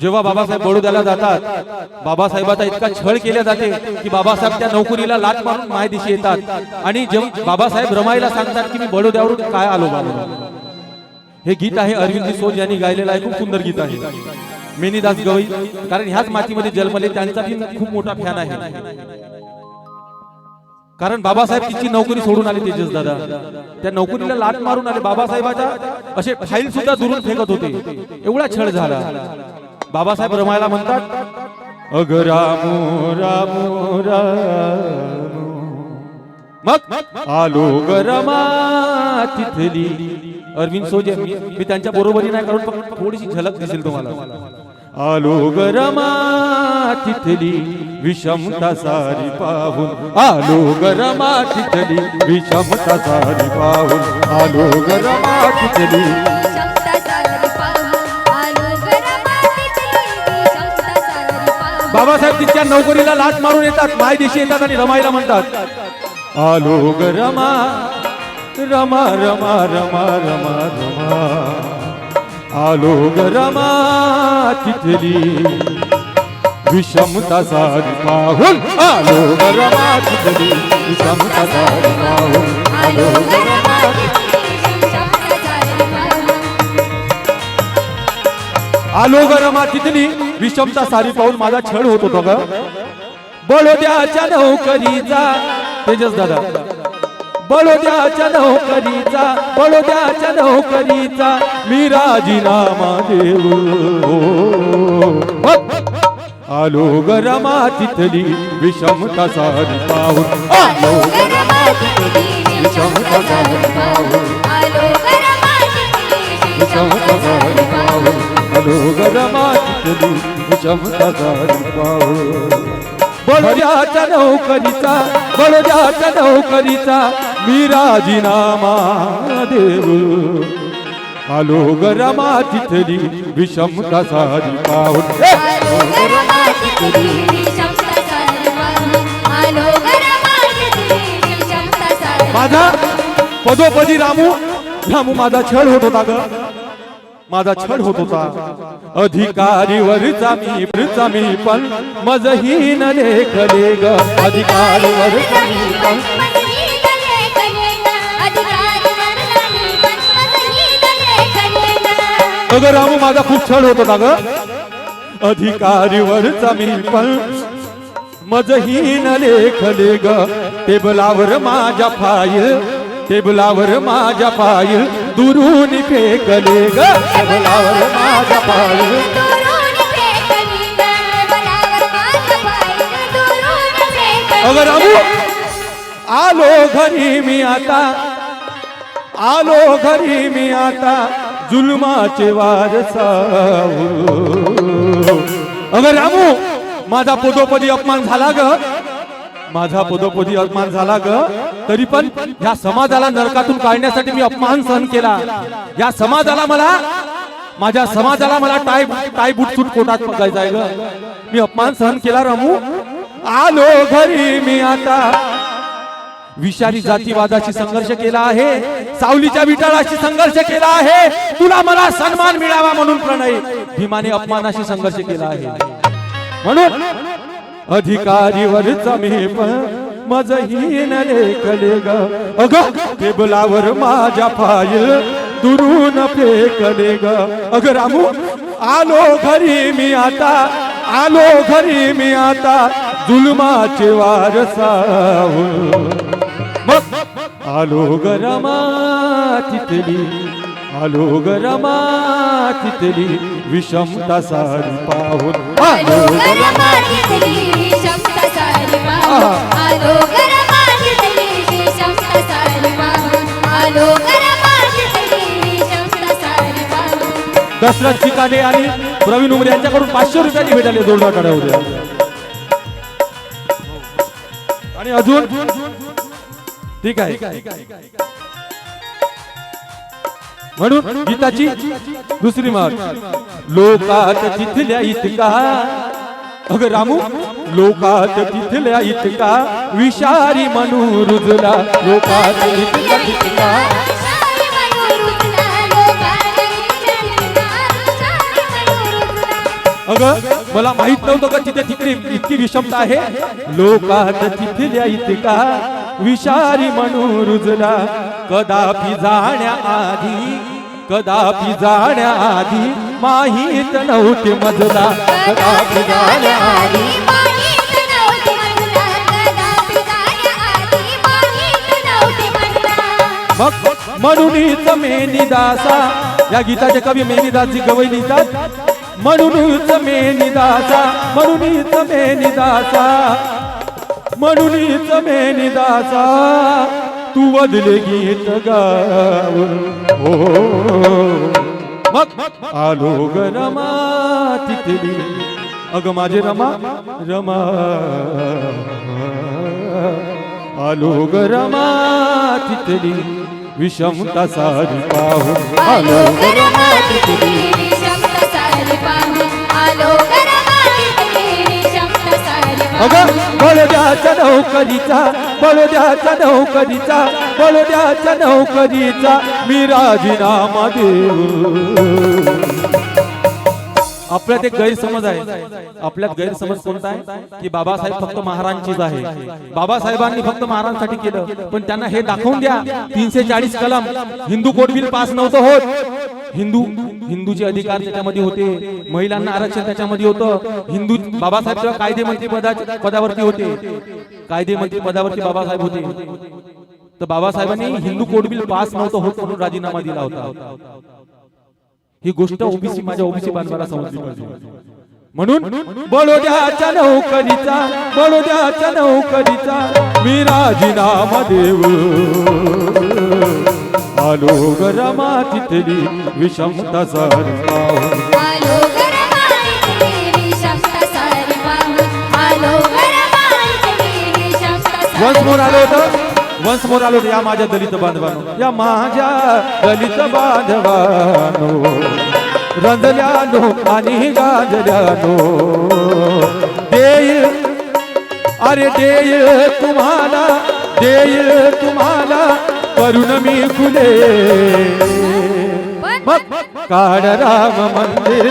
जेव्हा बाबासाहेब बडोद्याला जातात बाबासाहेबाचा इतका छळ केला जाते की बाबासाहेब त्या नोकरीला लाच मारून मायदेशी येतात. आणि जेव्हा बाबासाहेब रमायला सांगतात की मी बडोद्यावरून काय आलो बाबा हे गीत आहे अरविंद सोज यांनी गायलेलं आहे खूप सुंदर गीत आहे. मेनीदास गवई कारण ह्याच मातीमध्ये जन्मले त्यांचा खूप मोठा फॅन आहे. कारण बाबासाहेब तिची नोकरी सोडून आले तेजस दादा. त्या नोकरीला लाट मारून आले बाबासाहेबाच्या असे फाईल सुद्धा दुरून फेकत होते. एवढा छळ झाला. बाबासाहेब रमायला म्हणतात अग रामो रामो रामो. मग आलो ग रमा तिथली. अरविंद सोजे मी त्यांच्या बरोबरी नाही करून पण थोडीशी झलक दिसेल तुम्हाला. आलो ग रमा तिथली विषमता सारी पाहून. आलो ग रमा तिथली विषमता सारी पाहून. आलो ग रमा तिथली बाबासाहेब तिच्या नोकरीला लाट मारून येतात मायदेशी येतात आणि रमायला म्हणतात. आलो ग रमा रमा रमा रमा रमा रमा. आलो ग रमा तिथली विषमता सारी पाहून. आलो ग रमा तिथली विषमता सारी पाहून. आलो गरमातीतली आलो ग रमा तिथली विषमता सारी पाहून माझा छळ होत होता ग बडोद्याच्या नोकरीचा तेजस दादा. बडोद्याच्या नोकरीचा बडोद्याच्या नोकरीचा मी राजीनामा देऊ. आलो ग रमा तिथली विषमता सारी पाहून. आलो तिथली विषमता सारी पाहून. आलो विषमता सारी पाहून. आलो ग रमा तिथली विषमता नोकरीचा बडोद्याच्या नोकरीचा मी राजीनामा देव आलो गरमा रमा तिथली विषमता सारी पाहून माझा पदोपदी रामू रामू माझा छळ होत होता ग. माझा छळ होत होता. अधिकारीवरचा मी वरचा मी पण मजहीन लेखले ग अधिकारीवरचा मी पण अगं रामू माझा खूप छळ होत होता ग. अधिकारीवरचा मी पण मजहीन लेखले ग टेबलावर माझ्या फाईल टेबलावर माझ्या फाईल दुरून फेकले ग. टेबलावर माझ्या फाईल अगं रामू. आलो घरी मी आता. आलो घरी मी आता. जुलमाचे वारसाऊ अगं रामू माझा पदोपदी अपमान झाला ग. माझा पदोपदी अपमान झाला ग. तरी पण या समाजाला नरकातून काढण्यासाठी मी अपमान सहन केला. या समाजाला मला माझ्या समाजाला मला टाय टाय बूट कोटात पकायचा आहे ग. मी अपमान सहन केला रामू. आलो घरी मी आता. विषारी जातीवादाशी संघर्ष केला आहे. सावलीच्या विटाळाशी संघर्ष केला आहे. तुला मला सन्मान मिळावा म्हणून प्रणय भीमाने अपमानाशी संघर्ष केला आहे. म्हणून अधिकारीवरचा मी पण मजहीन लेखले ग. अग टेबलावर माझ्या फाईल दुरून फेकले ग. अग रामू आलो घरी मी आता आलो घरी मी आता जुलमाचे वारसा मग आलो गरमा तिथली आलो गरमा तिथली विषमता सारी पाहून. आलो दशरथ चिकाडे आणि प्रवीण उमरे यांच्याकडून पाचशे रुपयांनी भेटाले जोरदार होत्या आणि अजून? ठीक आहे. म्हणून गीताची दुसरी मार लोकात तिथल्या इतका. अगं रामू लोकात तिथल्या इतका. विषारी म्हणू रुजला. लोकात इतका इतका. अगं मला माहीत नव्हतं का तिथे तिकडे इतकी विषमता आहे? लोकात तिथल्या इतका. विषारी म्हणून रुजला. कदापि जाण्याआधी कदापि जाण्याआधी माहीत नव्हते मजला कदापि जाण्याआधी मग म्हणूनच मेनिदासा या गीताचे कवी मेनिदासजी गवई लिहितात. म्हणूनच मेनिदासा म्हणूनच मेनिदासा म्हणूनच मेनिदासा तू बदले गीत गाव हो. आलो ग रमा तिथली अग माझे रमा रमा. आलो ग रमा तिथली विषमता सारी पाहू आलो ग रमा तिथली विषमता सारी पाहू आलो गरमाती अगं पाहून बळद्याच्या नौकरीचा बळद्याच्या नौकरीचा बळद्याच्या नौकरीचा मी राजीनामा देऊ. आपल्यात एक गैरसमज आहे. आपल्यात गैरसमज कोणता आहे? की बाबासाहेब फक्त महाराजांचीच आहे. बाबासाहेबांनी फक्त महाराजांसाठी केलं पण त्यांना हे दाखवून द्या तीनशे चाळीस कलम हिंदू कोड बिल पास नव्हतं होत. हिंदू हिंदूचे अधिकार त्याच्यामध्ये होते महिलांना आरक्षण त्याच्यामध्ये होतं. हिंदू बाबासाहेब कायदे मंत्री पदावरती होते. कायदे मंत्री पदावरती बाबासाहेब होते. तर बाबासाहेबांनी हिंदू कोड बिल पास नव्हतं होत म्हणून राजीनामा दिला होता. ही गोष्ट ओबीसी माझ्या ओबीसी बांधवाला समजली पाहिजे. म्हणून बडोद्याच्या नौकरीचा बडोद्याच्या नौकरीचा मी राजीनामा देऊ. आलो गरमा तिथली विषमता सारी. आलो सारी वन्स मोर आलो होतं वन्स मोर आलो या माझ्या दलित बांधवानो या माझ्या दलित बांधवानो. रंजल्यानो आणि गाजल्यानो देईल अरे देईल तुम्हाला देईल तुम्हाला करून मी फुले मग काढ राम मंदिर